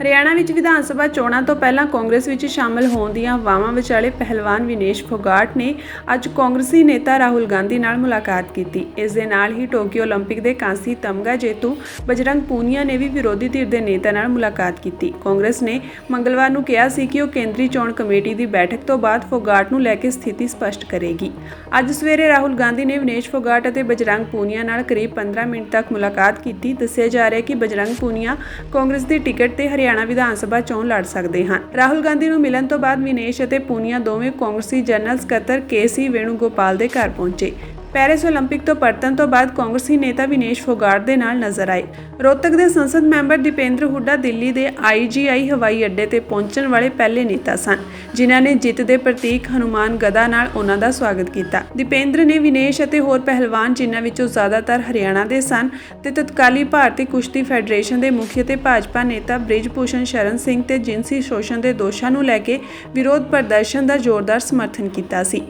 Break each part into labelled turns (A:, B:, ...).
A: ਹਰਿਆਣਾ ਵਿੱਚ ਵਿਧਾਨ ਸਭਾ ਚੋਣਾਂ ਤੋਂ ਪਹਿਲਾਂ ਕਾਂਗਰਸ ਵਿੱਚ ਸ਼ਾਮਲ ਹੋਣ ਦੀਆਂ ਵਾਵਾਂ ਵਿਚਾਲੇ ਪਹਿਲਵਾਨ ਵਿਨੇਸ਼ ਫੋਗਾਟ ਨੇ ਅੱਜ ਕਾਂਗਰਸੀ ਨੇਤਾ ਰਾਹੁਲ ਗਾਂਧੀ ਨਾਲ ਮੁਲਾਕਾਤ ਕੀਤੀ ਇਸ ਦੇ ਨਾਲ ਹੀ ਟੋਕੀਓ 올림픽 ਦੇ ਕਾਂਸੀ ਤਮਗਾ ਜੇਤੂ ਬਜਰੰਗ ਪੂਨੀਆ ਨੇ ਵੀ ਵਿਰੋਧੀ ਧਿਰ ਦੇ ਨੇਤਾ ਨਾਲ ਮੁਲਾਕਾਤ ਕੀਤੀ ਕਾਂਗਰਸ ਨੇ ਮੰਗਲਵਾਰ ਨੂੰ ਕਿਹਾ ਸੀ ਕਿ ਉਹ ਕੇਂਦਰੀ ਚੋਣ ਕਮੇਟੀ ਦੀ ਬੈਠਕ ਤੋਂ ਬਾਅਦ ਫੋਗਾਟ ਨੂੰ ਲੈ ਕੇ ਸਥਿਤੀ ਸਪਸ਼ਟ ਕਰੇਗੀ ਅੱਜ ਸਵੇਰੇ ਰਾਹੁਲ ਗਾਂਧੀ ਨੇ ਵਿਨੇਸ਼ ਫੋਗਾਟ ਅਤੇ ਬਜਰੰਗ ਪੂਨੀਆ ਨਾਲ ਕਰੀਬ 15 ਮਿੰਟ ਤੱਕ ਮੁਲਾਕਾਤ ਕੀਤੀ ਦੱਸਿਆ ਜਾ ਰਿਹਾ ਹੈ ਕਿ ਬਜਰੰਗ ਪੂਨੀਆ ਕਾਂਗਰਸ ਦੀ ਟਿਕਟ ਤੇ ਹਰਿਆਣਾ ਵਿਧਾਨ ਸਭਾ ਚੋਣ ਲੜ ਸਕਦੇ ਹਨ ਰਾਹੁਲ ਗਾਂਧੀ ਨੂੰ ਮਿਲਣ ਤੋਂ ਬਾਅਦ ਵਿਨੇਸ਼ ਅਤੇ ਪੂਨੀਆ ਦੋਵੇਂ ਕਾਂਗਰਸੀ ਜਨਰਲ ਸਕੱਤਰ ਕੇਸੀ ਵੇਣੂਗੋਪਾਲ ਦੇ ਘਰ ਪਹੁੰਚੇ ਪੈਰਿਸ 올림픽 ਤੋਂ ਪਰਤਣ ਤੋਂ ਬਾਅਦ ਕਾਂਗਰਸੀ ਨੇਤਾ ਵਿਨੇਸ਼ ਫੋਗਾਟ ਦੇ ਨਾਲ ਨਜ਼ਰ ਆਏ ਰੋਹਤਕ ਦੇ ਸੰਸਦ ਮੈਂਬਰ ਦੀਪੇਂਦਰ ਹੁੱਡਾ ਦਿੱਲੀ ਦੇ ਆਈਜੀਆਈ ਹਵਾਈ ਅੱਡੇ ਤੇ ਪਹੁੰਚਣ ਵਾਲੇ ਪਹਿਲੇ ਨੇਤਾ ਸਨ ਜਿਨ੍ਹਾਂ ਨੇ ਜਿੱਤ ਦੇ ਪ੍ਰਤੀਕ ਹਨੂਮਾਨ ਗਦਾ ਨਾਲ ਉਹਨਾਂ ਦਾ ਸਵਾਗਤ ਕੀਤਾ। ਦੀਪੇਂਦਰ ਨੇ ਵਿਨੇਸ਼ ਅਤੇ ਹੋਰ ਪਹਿਲਵਾਨ ਜਿਨ੍ਹਾਂ ਵਿੱਚੋਂ ਜ਼ਿਆਦਾਤਰ ਹਰਿਆਣਾ ਦੇ ਸਨ ਤੇ ਤਤਕਾਲੀ ਭਾਰਤੀ ਕੁਸ਼ਤੀ ਫੈਡਰੇਸ਼ਨ ਦੇ ਮੁਖੀ ਅਤੇ ਭਾਜਪਾ ਨੇਤਾ ਬ੍ਰਿਜ ਭੂਸ਼ਣ ਸ਼ਰਨ ਸਿੰਘ ਤੇ ਜਿਨਸੀ ਸ਼ੋਸ਼ਣ ਦੇ ਦੋਸ਼ਾਂ ਨੂੰ ਲੈ ਕੇ ਵਿਰੋਧ ਪ੍ਰਦਰਸ਼ਨ ਦਾ ਜ਼ੋਰਦਾਰ ਸਮਰਥਨ ਕੀਤਾ ਸੀ।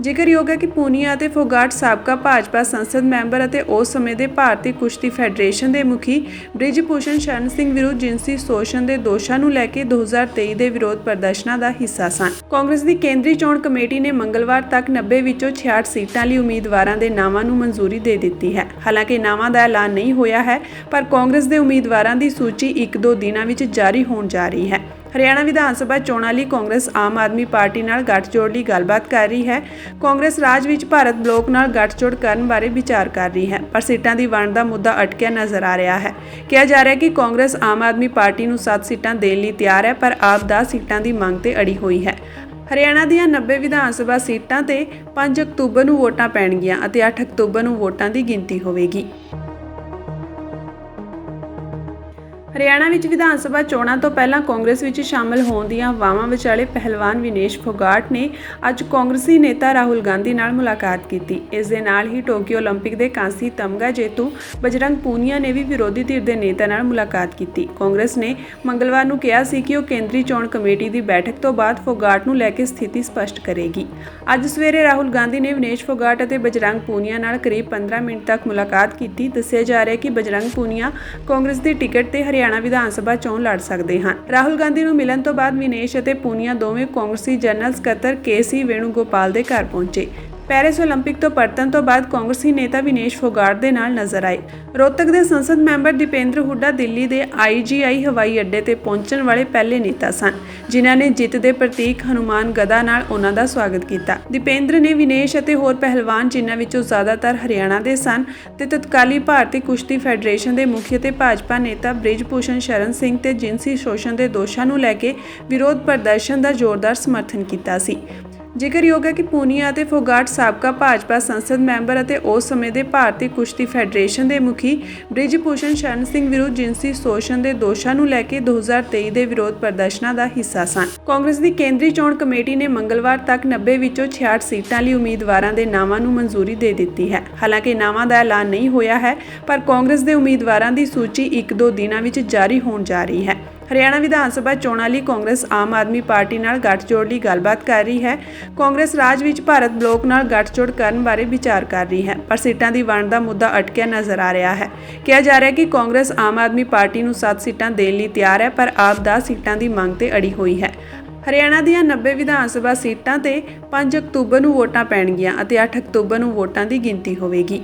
A: ਜ਼ਿਕਰਯੋਗ ਹੈ ਕਿ ਪੂਨੀਆ ਅਤੇ ਫੋਗਾਟ ਸਾਬਕਾ ਭਾਜਪਾ ਸੰਸਦ ਮੈਂਬਰ ਅਤੇ ਉਸ ਸਮੇਂ ਦੇ ਭਾਰਤੀ ਕੁਸ਼ਤੀ ਫੈਡਰੇਸ਼ਨ ਦੇ ਮੁਖੀ ਬ੍ਰਿਜਭੂਸ਼ਣ ਸ਼ਰਨ ਸਿੰਘ ਵਿਰੁੱਧ ਜਿਨਸੀ ਸ਼ੋਸ਼ਣ ਦੇ ਦੋਸ਼ਾਂ ਨੂੰ ਲੈ ਕੇ 2023 ਦੇ ਵਿਰੋਧ ਪ੍ਰਦਰਸ਼ਨਾਂ ਦਾ ਹਿੱਸਾ ਸਨ ਕਾਂਗਰਸ ਦੀ ਕੇਂਦਰੀ ਚੋਣ ਕਮੇਟੀ ਨੇ ਮੰਗਲਵਾਰ ਤੱਕ 90 ਵਿੱਚੋਂ 66 ਸੀਟਾਂ ਲਈ ਉਮੀਦਵਾਰਾਂ ਦੇ ਨਾਵਾਂ ਨੂੰ ਮਨਜ਼ੂਰੀ ਦੇ ਦਿੱਤੀ ਹੈ। ਹਾਲਾਂਕਿ ਨਾਵਾਂ ਦਾ ਐਲਾਨ ਨਹੀਂ ਹੋਇਆ ਹੈ, ਪਰ ਕਾਂਗਰਸ ਦੇ ਉਮੀਦਵਾਰਾਂ ਦੀ ਸੂਚੀ 1-2 ਦਿਨਾਂ ਵਿੱਚ ਜਾਰੀ ਹੋਣ ਜਾ ਰਹੀ ਹੈ। ਹਰਿਆਣਾ ਵਿਧਾਨ ਸਭਾ ਚੋਣਾਂ ਲਈ ਕਾਂਗਰਸ ਆਮ ਆਦਮੀ ਪਾਰਟੀ ਨਾਲ ਗੱਠਜੋੜ ਲਈ ਗੱਲਬਾਤ ਕਰ ਰਹੀ ਹੈ। ਕਾਂਗਰਸ ਰਾਜ ਵਿੱਚ ਭਾਰਤ ਬਲੋਕ ਨਾਲ ਗੱਠਜੋੜ ਕਰਨ ਬਾਰੇ ਵਿਚਾਰ ਕਰ ਰਹੀ ਹੈ, ਪਰ ਸੀਟਾਂ ਦੀ ਵੰਡ ਦਾ ਮੁੱਦਾ ਅਟਕਿਆ ਨਜ਼ਰ ਆ ਰਿਹਾ ਹੈ। ਕਿਹਾ ਜਾ ਰਿਹਾ ਹੈ ਕਿ ਕਾਂਗਰਸ ਆਮ ਆਦਮੀ ਪਾਰਟੀ ਨੂੰ 7 ਸੀਟਾਂ ਦੇਣ ਲਈ ਤਿਆਰ ਹੈ, ਪਰ ਆਪ 10 ਸੀਟਾਂ ਦੀ ਮੰਗ ਤੇ ਅੜੀ ਹੋਈ ਹੈ। ਹਰਿਆਣਾ ਦੀਆਂ 90 ਵਿਧਾਨ ਸਭਾ ਸੀਟਾਂ ਤੇ 5 ਅਕਤੂਬਰ ਨੂੰ ਵੋਟਾਂ ਪੈਣਗੀਆਂ ਅਤੇ 8 ਅਕਤੂਬਰ ਨੂੰ ਵੋਟਾਂ ਦੀ ਗਿਣਤੀ ਹੋਵੇਗੀ। ਹਰਿਆਣਾ ਵਿੱਚ ਵਿਧਾਨ ਸਭਾ ਚੋਣਾਂ ਤੋਂ ਪਹਿਲਾਂ ਕਾਂਗਰਸ ਵਿੱਚ ਸ਼ਾਮਲ ਹੋਣ ਦੀਆਂ ਵਾਵਾਂ ਵਿਚਾਲੇ ਪਹਿਲਵਾਨ ਵਿਨੇਸ਼ ਫੋਗਾਟ ਨੇ ਅੱਜ ਕਾਂਗਰਸੀ ਨੇਤਾ ਰਾਹੁਲ ਗਾਂਧੀ ਨਾਲ ਮੁਲਾਕਾਤ ਕੀਤੀ ਇਸ ਦੇ ਨਾਲ ਹੀ ਟੋਕੀਓ 올림픽 ਦੇ ਕਾਂਸੀ ਤਮਗਾ ਜੇਤੂ ਬਜਰੰਗ ਪੂਨੀਆ ਨੇ ਵੀ ਵਿਰੋਧੀ ਧਿਰ ਦੇ ਨੇਤਾ ਨਾਲ ਮੁਲਾਕਾਤ ਕੀਤੀ ਕਾਂਗਰਸ ਨੇ ਮੰਗਲਵਾਰ ਨੂੰ ਕਿਹਾ ਸੀ ਕਿ ਉਹ ਕੇਂਦਰੀ ਚੋਣ ਕਮੇਟੀ ਦੀ ਬੈਠਕ ਤੋਂ ਬਾਅਦ ਫੋਗਾਟ ਨੂੰ ਲੈ ਕੇ ਸਥਿਤੀ ਸਪਸ਼ਟ ਕਰੇਗੀ ਅੱਜ ਸਵੇਰੇ ਰਾਹੁਲ ਗਾਂਧੀ ਨੇ ਵਿਨੇਸ਼ ਫੋਗਾਟ ਅਤੇ ਬਜਰੰਗ ਪੂਨੀਆ ਨਾਲ ਕਰੀਬ 15 ਮਿੰਟ ਤੱਕ ਮੁਲਾਕਾਤ ਕੀਤੀ ਦੱਸਿਆ ਜਾ ਰਿਹਾ ਹੈ ਕਿ ਬਜਰੰਗ ਪੂਨੀਆ ਕਾਂਗਰਸ ਦੀ ਟਿਕਟ ਤੇ ਹਰਿਆਣਾ ਹਰਿਆਣਾ ਵਿਧਾਨ ਸਭਾ ਚੋਣ ਲੜ ਸਕਦੇ ਹਨ। ਰਾਹੁਲ ਗਾਂਧੀ ਨੂੰ ਮਿਲਣ ਤੋਂ ਬਾਅਦ ਵਿਨੇਸ਼ ਅਤੇ ਪੂਨੀਆ ਦੋਵੇਂ ਕਾਂਗਰਸੀ ਜਨਰਲ ਸਕੱਤਰ ਕੇਸੀ ਵੇਣੂਗੋਪਾਲ ਦੇ ਘਰ ਪਹੁੰਚੇ। ਪੈਰਿਸ 올림픽 ਤੋਂ ਪਰਤਣ ਤੋਂ ਬਾਅਦ ਕਾਂਗਰਸੀ ਨੇਤਾ ਵਿਨੇਸ਼ ਫੋਗਾਟ ਦੇ ਨਾਲ ਨਜ਼ਰ ਆਏ ਰੋਹਤਕ ਦੇ ਸੰਸਦ ਮੈਂਬਰ ਦੀਪੇਂਦਰ ਹੁੱਡਾ ਦਿੱਲੀ ਦੇ ਆਈਜੀਆਈ ਹਵਾਈ ਅੱਡੇ ਤੇ ਪਹੁੰਚਣ ਵਾਲੇ ਪਹਿਲੇ ਨੇਤਾ ਸਨ ਜਿਨ੍ਹਾਂ ਨੇ ਜਿੱਤ ਦੇ ਪ੍ਰਤੀਕ ਹਨੂਮਾਨ ਗਦਾ ਨਾਲ ਉਹਨਾਂ ਦਾ ਸਵਾਗਤ ਕੀਤਾ ਦੀਪੇਂਦਰ ਨੇ ਵਿਨੇਸ਼ ਅਤੇ ਹੋਰ ਪਹਿਲਵਾਨ ਜਿਨ੍ਹਾਂ ਵਿੱਚੋਂ ਜ਼ਿਆਦਾਤਰ ਹਰਿਆਣਾ ਦੇ ਸਨ ਤੇ ਤਤਕਾਲੀ ਭਾਰਤੀ ਕੁਸ਼ਤੀ ਫੈਡਰੇਸ਼ਨ ਦੇ ਮੁਖੀ ਤੇ ਭਾਜਪਾ ਨੇਤਾ ਬ੍ਰਿਜ ਭੂਸ਼ਣ ਸ਼ਰਨ ਸਿੰਘ ਤੇ ਜਿਨਸੀ ਸ਼ੋਸ਼ਣ ਦੇ ਦੋਸ਼ਾਂ ਨੂੰ ਲੈ ਕੇ ਵਿਰੋਧ ਪ੍ਰਦਰਸ਼ਨ ਦਾ ਜ਼ੋਰਦਾਰ ਸਮਰਥਨ ਕੀਤਾ ਸੀ ਜ਼ਿਕਰਯੋਗ ਹੈ ਕਿ ਪੂਨੀਆ ਅਤੇ ਫੋਗਾਟ ਸਾਬਕਾ ਭਾਜਪਾ ਸੰਸਦ ਮੈਂਬਰ ਅਤੇ ਉਸ ਸਮੇਂ ਦੇ ਭਾਰਤੀ ਕੁਸ਼ਤੀ ਫੈਡਰੇਸ਼ਨ ਦੇ ਮੁਖੀ ਬ੍ਰਿਜਭੂਸ਼ਣ ਸ਼ਰਨ ਸਿੰਘ ਵਿਰੁੱਧ ਜਿਨਸੀ ਸ਼ੋਸ਼ਣ ਦੇ ਦੋਸ਼ਾਂ ਨੂੰ ਲੈ ਕੇ 2023 ਦੇ ਵਿਰੋਧ ਪ੍ਰਦਰਸ਼ਨਾਂ ਦਾ ਹਿੱਸਾ ਸਨ। ਕਾਂਗਰਸ ਦੀ ਕੇਂਦਰੀ ਚੋਣ ਕਮੇਟੀ ਨੇ ਮੰਗਲਵਾਰ ਤੱਕ 90 ਵਿੱਚੋਂ 66 ਸੀਟਾਂ ਲਈ ਉਮੀਦਵਾਰਾਂ ਦੇ ਨਾਵਾਂ ਨੂੰ ਮਨਜ਼ੂਰੀ ਦੇ ਦਿੱਤੀ ਹੈ। ਹਾਲਾਂਕਿ ਨਾਵਾਂ ਦਾ ਐਲਾਨ ਨਹੀਂ ਹੋਇਆ ਹੈ, ਪਰ ਕਾਂਗਰਸ ਦੇ ਉਮੀਦਵਾਰਾਂ ਦੀ ਸੂਚੀ 1-2 ਦਿਨਾਂ ਵਿੱਚ ਜਾਰੀ ਹੋਣ ਜਾ ਰਹੀ ਹੈ। ਹਰਿਆਣਾ ਵਿਧਾਨ ਸਭਾ ਚੋਣਾਂ ਲਈ ਕਾਂਗਰਸ ਆਮ ਆਦਮੀ ਪਾਰਟੀ ਨਾਲ ਗੱਠਜੋੜ ਲਈ ਗੱਲਬਾਤ ਕਰ ਰਹੀ ਹੈ। ਕਾਂਗਰਸ ਰਾਜ ਵਿੱਚ ਭਾਰਤ ਬਲੋਕ ਨਾਲ ਗੱਠਜੋੜ ਕਰਨ ਬਾਰੇ ਵਿਚਾਰ ਕਰ ਰਹੀ ਹੈ, ਪਰ ਸੀਟਾਂ ਦੀ ਵੰਡ ਦਾ ਮੁੱਦਾ ਅਟਕਿਆ ਨਜ਼ਰ ਆ ਰਿਹਾ ਹੈ। ਕਿਹਾ ਜਾ ਰਿਹਾ ਹੈ ਕਿ ਕਾਂਗਰਸ ਆਮ ਆਦਮੀ ਪਾਰਟੀ ਨੂੰ 7 ਸੀਟਾਂ ਦੇਣ ਲਈ ਤਿਆਰ ਹੈ, ਪਰ ਆਪ 10 ਸੀਟਾਂ ਦੀ ਮੰਗ ਤੇ ਅੜੀ ਹੋਈ ਹੈ। ਹਰਿਆਣਾ ਦੀਆਂ 90 ਵਿਧਾਨ ਸਭਾ ਸੀਟਾਂ ਤੇ 5 ਅਕਤੂਬਰ ਨੂੰ ਵੋਟਾਂ ਪੈਣਗੀਆਂ ਅਤੇ 8 ਅਕਤੂਬਰ ਨੂੰ ਵੋਟਾਂ ਦੀ ਗਿਣਤੀ ਹੋਵੇਗੀ।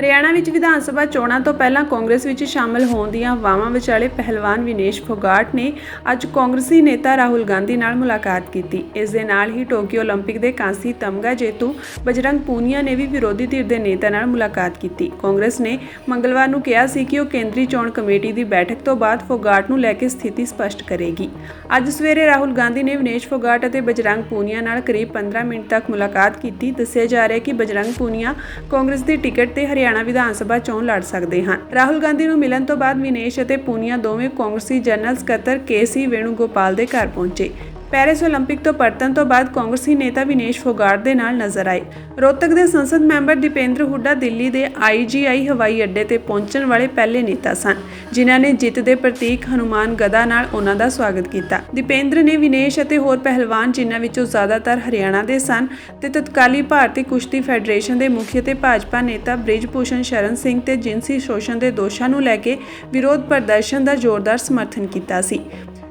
A: ਹਰਿਆਣਾ ਵਿੱਚ ਵਿਧਾਨ ਸਭਾ ਚੋਣਾਂ ਤੋਂ ਪਹਿਲਾਂ ਕਾਂਗਰਸ ਵਿੱਚ ਸ਼ਾਮਲ ਹੋਣ ਦੀਆਂ ਵਾਵਾਂ ਵਿਚਾਲੇ ਪਹਿਲਵਾਨ ਵਿਨੇਸ਼ ਫੋਗਾਟ ਨੇ ਅੱਜ ਕਾਂਗਰਸੀ ਨੇਤਾ ਰਾਹੁਲ ਗਾਂਧੀ ਨਾਲ ਮੁਲਾਕਾਤ ਕੀਤੀ ਇਸ ਦੇ ਨਾਲ ਹੀ ਟੋਕੀਓ 올림픽 ਦੇ ਕਾਂਸੀ ਤਮਗਾ ਜੇਤੂ ਬਜਰੰਗ ਪੂਨੀਆ ਨੇ ਵੀ ਵਿਰੋਧੀ ਧਿਰ ਦੇ ਨੇਤਾ ਨਾਲ ਮੁਲਾਕਾਤ ਕੀਤੀ ਕਾਂਗਰਸ ਨੇ ਮੰਗਲਵਾਰ ਨੂੰ ਕਿਹਾ ਸੀ ਕਿ ਉਹ ਕੇਂਦਰੀ ਚੋਣ ਕਮੇਟੀ ਦੀ ਬੈਠਕ ਤੋਂ ਬਾਅਦ ਫੋਗਾਟ ਨੂੰ ਲੈ ਕੇ ਸਥਿਤੀ ਸਪਸ਼ਟ ਕਰੇਗੀ ਅੱਜ ਸਵੇਰੇ ਰਾਹੁਲ ਗਾਂਧੀ ਨੇ ਵਿਨੇਸ਼ ਫੋਗਾਟ ਅਤੇ ਬਜਰੰਗ ਪੂਨੀਆ ਨਾਲ ਕਰੀਬ 15 ਮਿੰਟ ਤੱਕ ਮੁਲਾਕਾਤ ਕੀਤੀ ਦੱਸਿਆ ਜਾ ਰਿਹਾ ਹੈ ਕਿ ਬਜਰੰਗ ਪੂਨੀਆ ਕਾਂਗਰਸ ਦੀ ਟਿਕਟ ਤੇ ਹਰਿਆਣਾ ਵਿਧਾਨ ਸਭਾ ਚੋਣ ਲੜ ਸਕਦੇ ਹਨ ਰਾਹੁਲ ਗਾਂਧੀ ਨੂੰ ਮਿਲਣ ਤੋਂ ਬਾਅਦ ਵਿਨੇਸ਼ ਅਤੇ ਪੂਨੀਆ ਦੋਵੇਂ ਕਾਂਗਰਸੀ ਜਨਰਲ ਸਕੱਤਰ ਕੇਸੀ ਵੇਣੂਗੋਪਾਲ ਦੇ ਘਰ ਪਹੁੰਚੇ। ਪੈਰਿਸ 올림픽 ਤੋਂ ਪਰਤਣ ਤੋਂ ਬਾਅਦ ਕਾਂਗਰਸੀ ਨੇਤਾ ਵਿਨੇਸ਼ ਫੋਗਾਟ ਦੇ ਨਾਲ ਨਜ਼ਰ ਆਏ ਰੋਹਤਕ ਦੇ ਸੰਸਦ ਮੈਂਬਰ ਦੀਪੇਂਦਰ ਹੁੱਡਾ ਦਿੱਲੀ ਦੇ ਆਈਜੀਆਈ ਹਵਾਈ ਅੱਡੇ ਤੇ ਪਹੁੰਚਣ ਵਾਲੇ ਪਹਿਲੇ ਨੇਤਾ ਸਨ ਜਿਨ੍ਹਾਂ ਨੇ ਜਿੱਤ ਦੇ ਪ੍ਰਤੀਕ ਹਨੂਮਾਨ ਗਦਾ ਨਾਲ ਉਹਨਾਂ ਦਾ ਸਵਾਗਤ ਕੀਤਾ ਦੀਪੇਂਦਰ ਨੇ ਵਿਨੇਸ਼ ਅਤੇ ਹੋਰ ਪਹਿਲਵਾਨ ਜਿਨ੍ਹਾਂ ਵਿੱਚੋਂ ਜ਼ਿਆਦਾਤਰ ਹਰਿਆਣਾ ਦੇ ਸਨ ਤੇ ਤਤਕਾਲੀ ਭਾਰਤੀ ਕੁਸ਼ਤੀ ਫੈਡਰੇਸ਼ਨ ਦੇ ਮੁਖੀ ਅਤੇ ਭਾਜਪਾ ਨੇਤਾ ਬ੍ਰਿਜ ਭੂਸ਼ਣ ਸ਼ਰਨ ਸਿੰਘ ਤੇ ਜਿਨਸੀ ਸ਼ੋਸ਼ਣ ਦੇ ਦੋਸ਼ਾਂ ਨੂੰ ਲੈ ਕੇ ਵਿਰੋਧ ਪ੍ਰਦਰਸ਼ਨ ਦਾ ਜ਼ੋਰਦਾਰ ਸਮਰਥਨ ਕੀਤਾ ਸੀ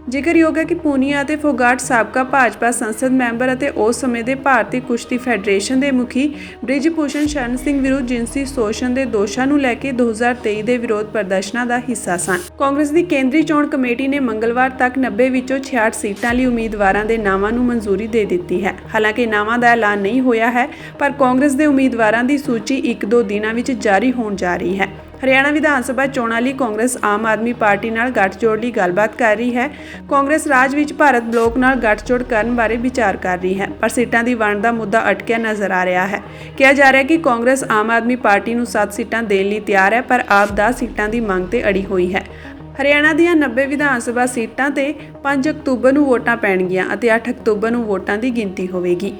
A: ਜ਼ਿਕਰਯੋਗ ਹੈ ਕਿ ਪੂਨੀਆ ਅਤੇ ਫੋਗਾਟ ਸਾਬਕਾ ਭਾਜਪਾ ਸੰਸਦ ਮੈਂਬਰ ਅਤੇ ਉਸ ਸਮੇਂ ਦੇ ਭਾਰਤੀ ਕੁਸ਼ਤੀ ਫੈਡਰੇਸ਼ਨ ਦੇ ਮੁਖੀ ਬ੍ਰਿਜਭੂਸ਼ਣ ਸ਼ਰਨ ਸਿੰਘ ਵਿਰੁੱਧ ਜਿਨਸੀ ਸ਼ੋਸ਼ਣ ਦੇ ਦੋਸ਼ਾਂ ਨੂੰ ਲੈ ਕੇ 2023 ਦੇ ਵਿਰੋਧ ਪ੍ਰਦਰਸ਼ਨਾਂ ਦਾ ਹਿੱਸਾ ਸਨ। ਕਾਂਗਰਸ ਦੀ ਕੇਂਦਰੀ ਚੋਣ ਕਮੇਟੀ ਨੇ ਮੰਗਲਵਾਰ ਤੱਕ 90 ਵਿੱਚੋਂ 66 ਸੀਟਾਂ ਲਈ ਉਮੀਦਵਾਰਾਂ ਦੇ ਨਾਵਾਂ ਨੂੰ ਮਨਜ਼ੂਰੀ ਦੇ ਦਿੱਤੀ ਹੈ। ਹਾਲਾਂਕਿ ਨਾਵਾਂ ਦਾ ਐਲਾਨ ਨਹੀਂ ਹੋਇਆ ਹੈ, ਪਰ ਕਾਂਗਰਸ ਦੇ ਉਮੀਦਵਾਰਾਂ ਦੀ ਸੂਚੀ 1-2 ਦਿਨਾਂ ਵਿੱਚ ਜਾਰੀ ਹੋਣ ਜਾ ਰਹੀ ਹੈ। ਹਰਿਆਣਾ ਵਿਧਾਨ ਸਭਾ ਚੋਣਾਂ ਲਈ ਕਾਂਗਰਸ ਆਮ ਆਦਮੀ ਪਾਰਟੀ ਨਾਲ ਗੱਠਜੋੜ ਲਈ ਗੱਲਬਾਤ ਕਰ ਰਹੀ ਹੈ। ਕਾਂਗਰਸ ਰਾਜ ਵਿੱਚ ਭਾਰਤ ਬਲੋਕ ਨਾਲ ਗੱਠਜੋੜ ਕਰਨ ਬਾਰੇ ਵਿਚਾਰ ਕਰ ਰਹੀ ਹੈ, ਪਰ ਸੀਟਾਂ ਦੀ ਵੰਡ ਦਾ ਮੁੱਦਾ ਅਟਕਿਆ ਨਜ਼ਰ ਆ ਰਿਹਾ ਹੈ। ਕਿਹਾ ਜਾ ਰਿਹਾ ਹੈ ਕਿ ਕਾਂਗਰਸ ਆਮ ਆਦਮੀ ਪਾਰਟੀ ਨੂੰ 7 ਸੀਟਾਂ ਦੇਣ ਲਈ ਤਿਆਰ ਹੈ, ਪਰ ਆਪ 10 ਸੀਟਾਂ ਦੀ ਮੰਗ ਤੇ ਅੜੀ ਹੋਈ ਹੈ। ਹਰਿਆਣਾ ਦੀਆਂ 90 ਵਿਧਾਨ ਸਭਾ ਸੀਟਾਂ ਤੇ 5 ਅਕਤੂਬਰ ਨੂੰ ਵੋਟਾਂ ਪੈਣਗੀਆਂ ਅਤੇ 8 ਅਕਤੂਬਰ ਨੂੰ ਵੋਟਾਂ ਦੀ ਗਿਣਤੀ ਹੋਵੇਗੀ।